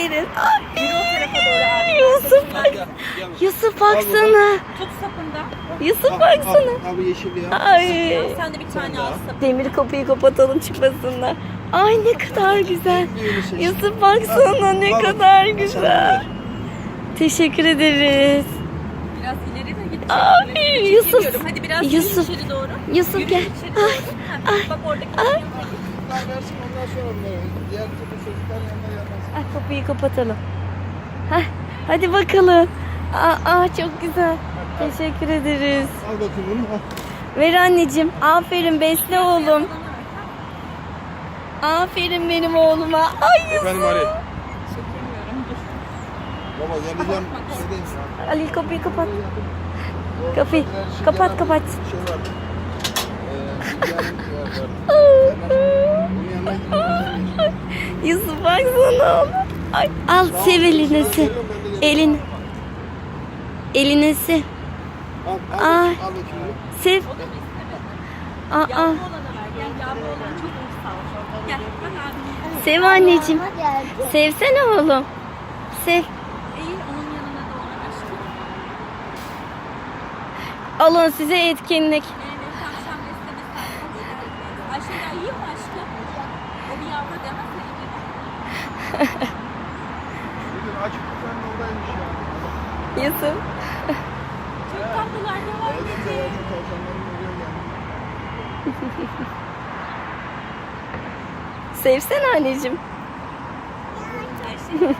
Aferin. Ay. Yusuf bak. Yusuf baksana. Tut sapında. Yusuf baksana. Abi yeşil ya. Ay. Sen de bir tane al sapı. Demir kapıyı kapatalım çıkmasınlar. Ay ne kadar güzel. Yusuf. Baksana ne kadar güzel. Teşekkür ederiz. Biraz ileri de git. Ay. Yusuf. Hadi biraz Yusuf. doğru. Yusuf gel. doğru. Ha, Bak oradaki yanına Çocuklar versin ondan sonra onları. Diğer türlü çocuklar yanına gelmez. Ay, kapıyı kapatalım. Heh, hadi bakalım. Aa, aa, çok güzel. Teşekkür ederiz. Al bakayım bunu. Al. Ver anneciğim. Aferin besle oğlum. Aferin benim oğluma. Ay Yusuf. Efendim Ali. Baba geleceğim. Şeydeyim. Ali kapıyı kapat. Kapıyı kapat kapat. Şey var. Yusuf baksana. Ay, al sev elinesi. Elin. Elinesi. Al, al, Ay. al. Sev. Aa, Yavru olana ver. Gel yavru olan çok uysal. Gel bak abi. sev anneciğim. Sevsene oğlum. Sev. Alın size etkinlik. Evet akşam besleme saati. Hoş geldiniz. Ayşe iyi mi aşkım? O bir yavru demez mi? Oradaymış ya. Yusuf. Çok tatlılar oluyor yani. Sevsene anneciğim. Ayşe.